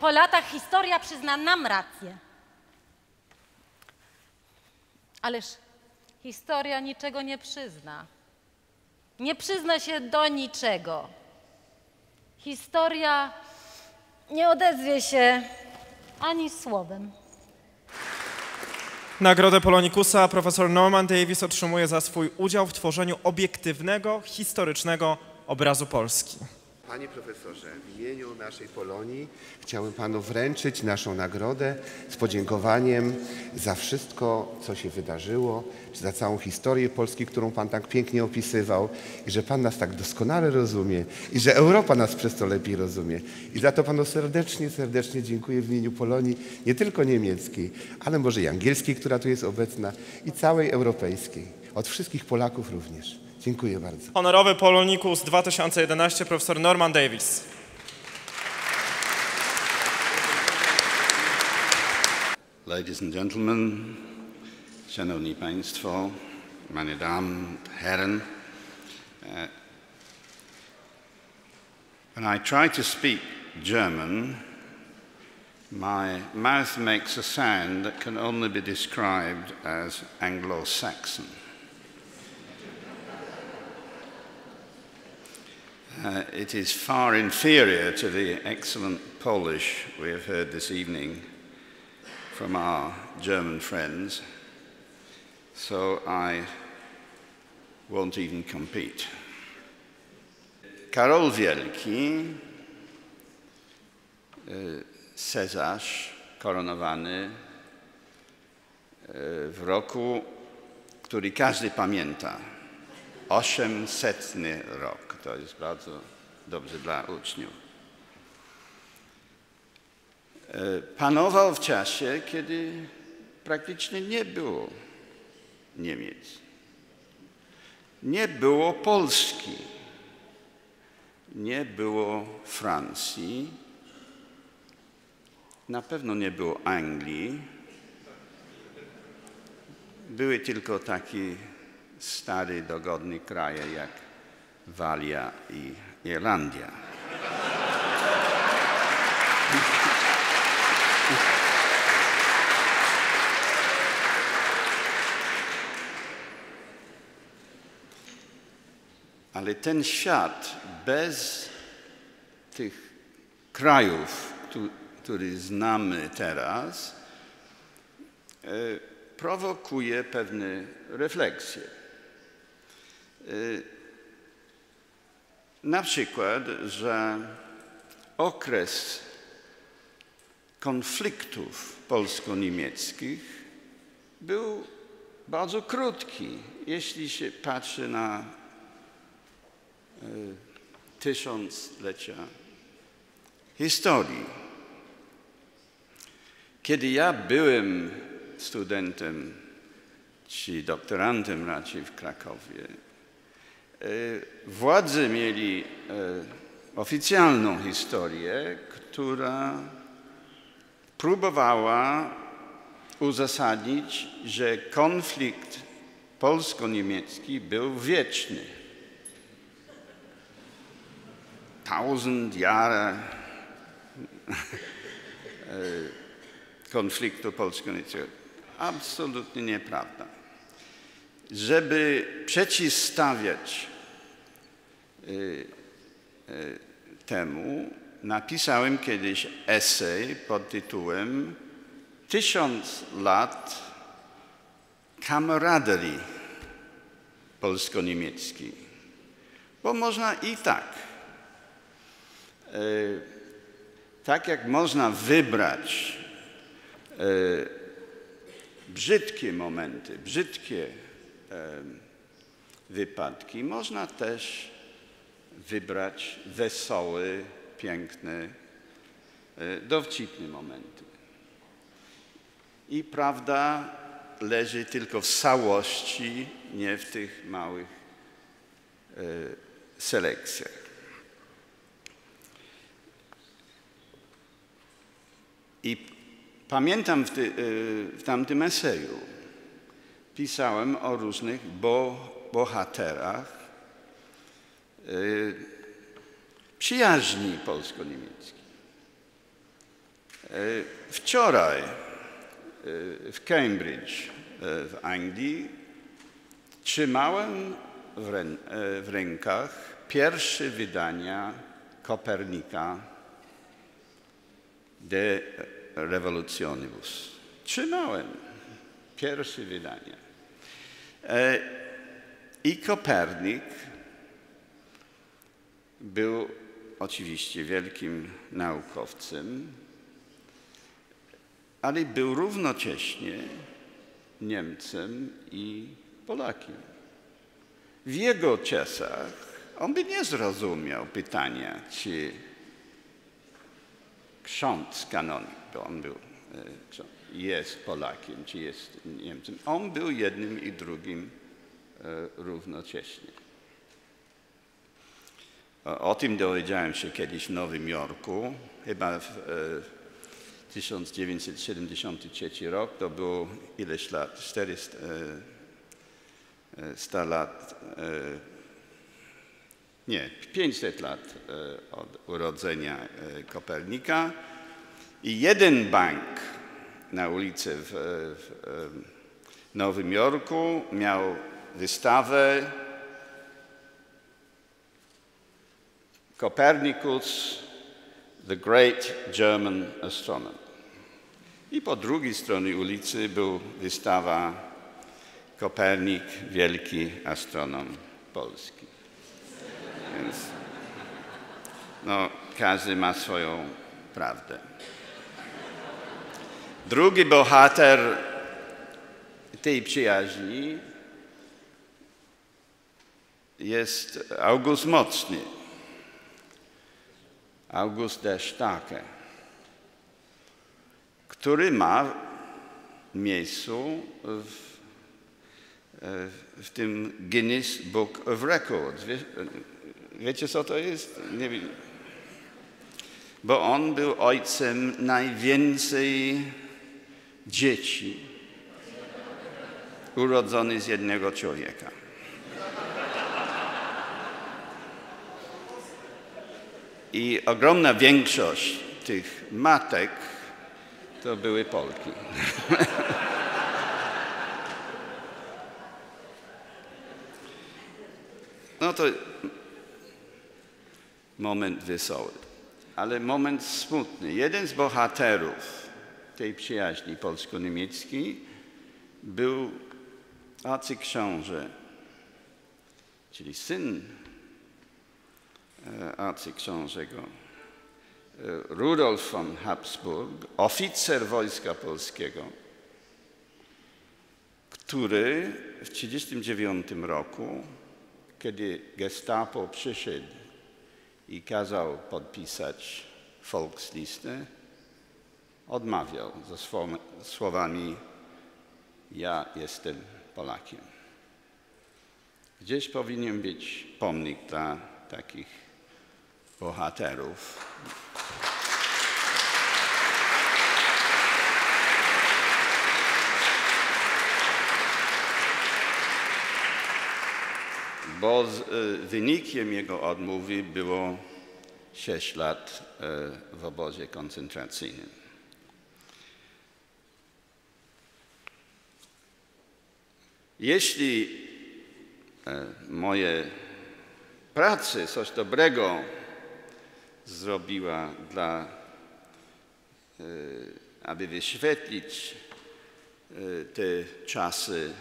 po latach historia przyzna nam rację. Ależ historia niczego nie przyzna. Nie przyzna się do niczego. Historia nie odezwie się ani słowem. Nagrodę Polonikusa profesor Norman Davis otrzymuje za swój udział w tworzeniu obiektywnego, historycznego obrazu Polski. Panie profesorze, w imieniu naszej Polonii chciałbym panu wręczyć naszą nagrodę z podziękowaniem za wszystko, co się wydarzyło, za całą historię Polski, którą pan tak pięknie opisywał i że pan nas tak doskonale rozumie i że Europa nas przez to lepiej rozumie. I za to panu serdecznie, serdecznie dziękuję w imieniu Polonii, nie tylko niemieckiej, ale może i angielskiej, która tu jest obecna i całej europejskiej. Od wszystkich Polaków również. Dziękuję bardzo. Honorowy Polonikus 2011 profesor Norman Davis. Ladies and gentlemen, Szanowni Państwo, meine Damen und Herren, uh, when I try to speak German, my mouth makes a sound that can only be described as Anglo Uh, it is far inferior to the excellent Polish we have heard this evening from our German friends, so I won't even compete. Karol Wielki, y, cesarz koronowany y, w roku, który każdy pamięta. 800 rok. To jest bardzo dobrze dla uczniów. Y, Panował w czasie, kiedy praktycznie nie było Niemiec. Nie było Polski. Nie było Francji. Na pewno nie było Anglii. Były tylko takie stare, dogodne kraje jak Walia i Irlandia. Ale ten świat bez tych krajów, tu- który znamy teraz, e, prowokuje pewne refleksje. E, Na przykład, że okres konfliktów polsko-niemieckich był bardzo krótki, jeśli się patrzy na tysiąclecia historii. Kiedy ja byłem studentem, czy doktorantem raczej w Krakowie, e, władze mieli e, oficjalną historię, która próbowała uzasadnić, że konflikt polsko-niemiecki był wieczny. tausend Jahre konfliktu polsko-niemieckiego. Absolutnie nieprawda. Żeby przeciwstawiać temu, napisałem kiedyś esej pod tytułem Tysiąc lat kamaraderii polsko-niemieckiej. Bo można i tak. E, tak jak można wybrać brzydkie momenty, brzydkie wypadki, można też wybrać wesołe, piękne, e, dowcipne momenty. I prawda leży tylko w całości, nie w tych małych e, selekcjach. I pamiętam w, ty, y, w tamtym eseju pisałem o różnych bo, bohaterach przyjaźni polsko-niemieckiej. Wczoraj w Cambridge w Anglii trzymałem w rękach pierwsze wydania Kopernika De Revolutionibus. Trzymałem pierwsze wydanie. I Kopernik był oczywiście wielkim naukowcem, ale był równocześnie Niemcem i Polakiem. W jego czasach on by nie zrozumiał pytania, czy ksiądz kanonik, bo on był, jest Polakiem, czy jest Niemcem. On był jednym i drugim równocześnie. O tym dowiedziałem się kiedyś w Nowym Jorku, chyba w 1973 rok, to było ileś lat, 400 100 lat, nie, 500 lat od urodzenia Kopernika. I jeden bank na ulicy w, w Nowym Jorku miał wystawę Copernicus, the great German astronomer. I po drugiej stronie ulicy była wystawa Kopernik, wielki astronom polski. Więc no, każdy ma swoją prawdę. Drugi bohater tej przyjaźni jest August Mocny. August der Starke, który ma miejscu w w tym Guinness Book of Records. Wie, wiecie, co to jest? Nie wiem. Bo on był ojcem najwięcej dzieci urodzonych z jednego człowieka. I ogromna większość tych matek to były Polki. No to moment wesoły, ale moment smutny. Jeden z bohaterów tej przyjaźni polsko-niemieckiej był arcyksiąże, czyli syn arcyksiążego Rudolf von Habsburg, oficer wojska polskiego, który w 1939 roku kiedy gestapo przyszedł i kazał podpisać Volkslistę, odmawiał ze słowami ja jestem Polakiem. Gdzieś powinien być pomnik dla takich bohaterów. bo z, y, wynikiem jego odmowy było 6 lat y, w obozie koncentracyjnym. Jeśli y, moje prace coś dobrego zrobiła dla, aby wyświetlić te czasy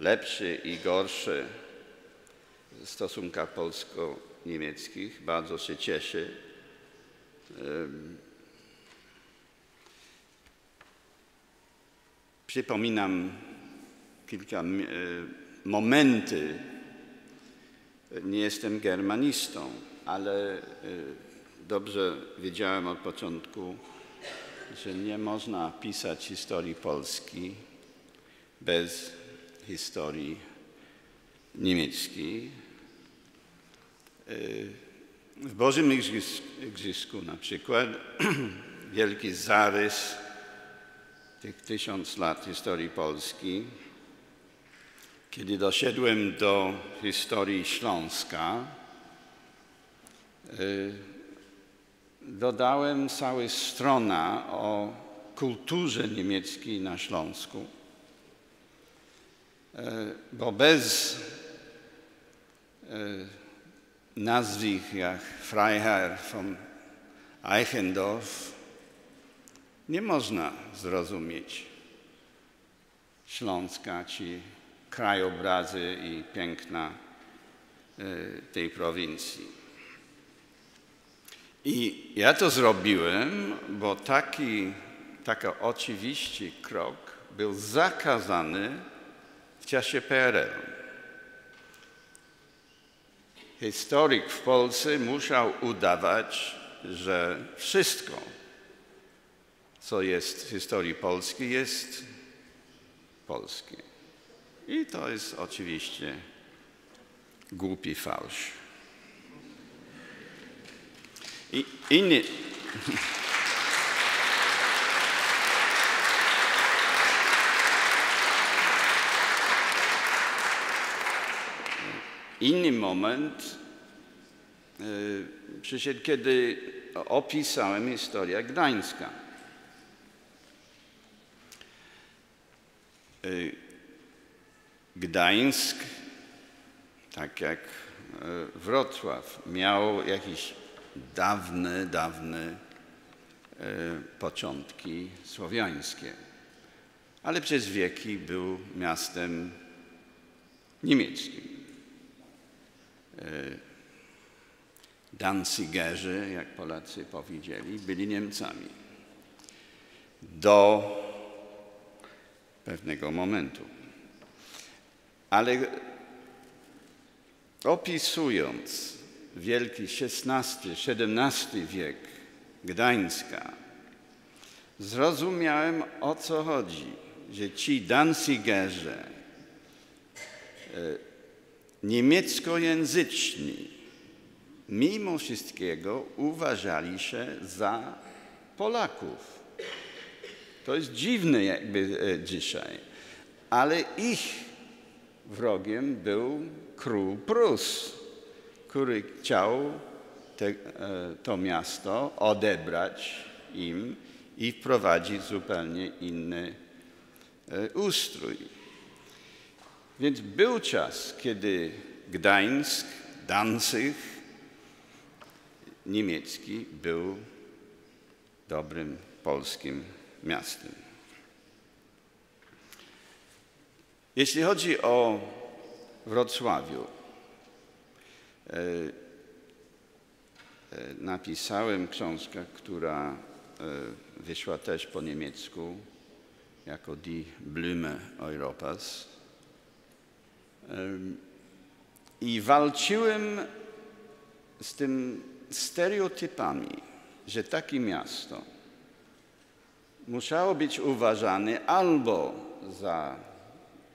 lepsze i gorsze, stosunkach polsko-niemieckich. Bardzo się cieszę. Przypominam kilka momenty. Nie jestem germanistą, ale dobrze wiedziałem od początku, że nie można pisać historii Polski bez historii niemieckiej. W Bożym Igrzysk, na przykład wielki zarys tych tysiąc lat historii Polski. Kiedy doszedłem do historii Śląska, dodałem całą stronę o kulturze niemieckiej na Śląsku, E, bo bez e, nazwisk jak Freiherr von Eichendorff nie można zrozumieć Śląska czy krajobrazy i piękna e, tej prowincji. I ja to zrobiłem, bo taki, taki oczywisty krok był zakazany w czasie PRL-u. Historyk w Polsce musiał udawać, że wszystko, co jest w historii Polski, jest polskie. I to jest oczywiście głupi fałsz. I inni, Inny moment y, przyszedł, kiedy opisałem historię Gdańska. Y, Gdańsk, tak jak y, Wrocław, miał jakieś dawne, dawne początki słowiańskie, ale przez wieki był miastem niemieckim. Danzigerzy, jak Polacy powiedzieli, byli Niemcami. Do pewnego momentu. Ale opisując wielki XVI-XVII wiek Gdańska, zrozumiałem o co chodzi, że ci Danzigerze niemieckojęzyczni mimo wszystkiego uważali się za Polaków. To jest dziwne jakby e, dzisiaj, ale ich wrogiem był król Prus, który chciał te, e, to miasto odebrać im i wprowadzić zupełnie inny e, ustrój. Więc był czas, kiedy Gdańsk, Danzig niemiecki był dobrym polskim miastem. Jeśli chodzi o Wrocławiu, napisałem książkę, która e, wyszła też po niemiecku jako Die Blume Europas. I walczyłem z tym stereotypami, że takie miasto musiało być uważane albo za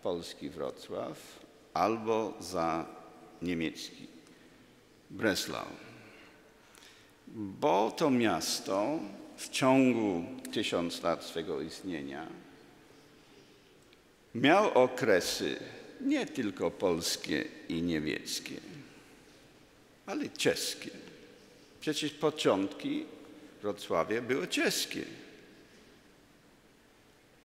polski Wrocław, albo za niemiecki Breslau. Bo to miasto w ciągu tysiąc lat swego istnienia miało okresy nie tylko polskie i niemieckie, ale czeskie. Przecież początki Wrocławia były czeskie.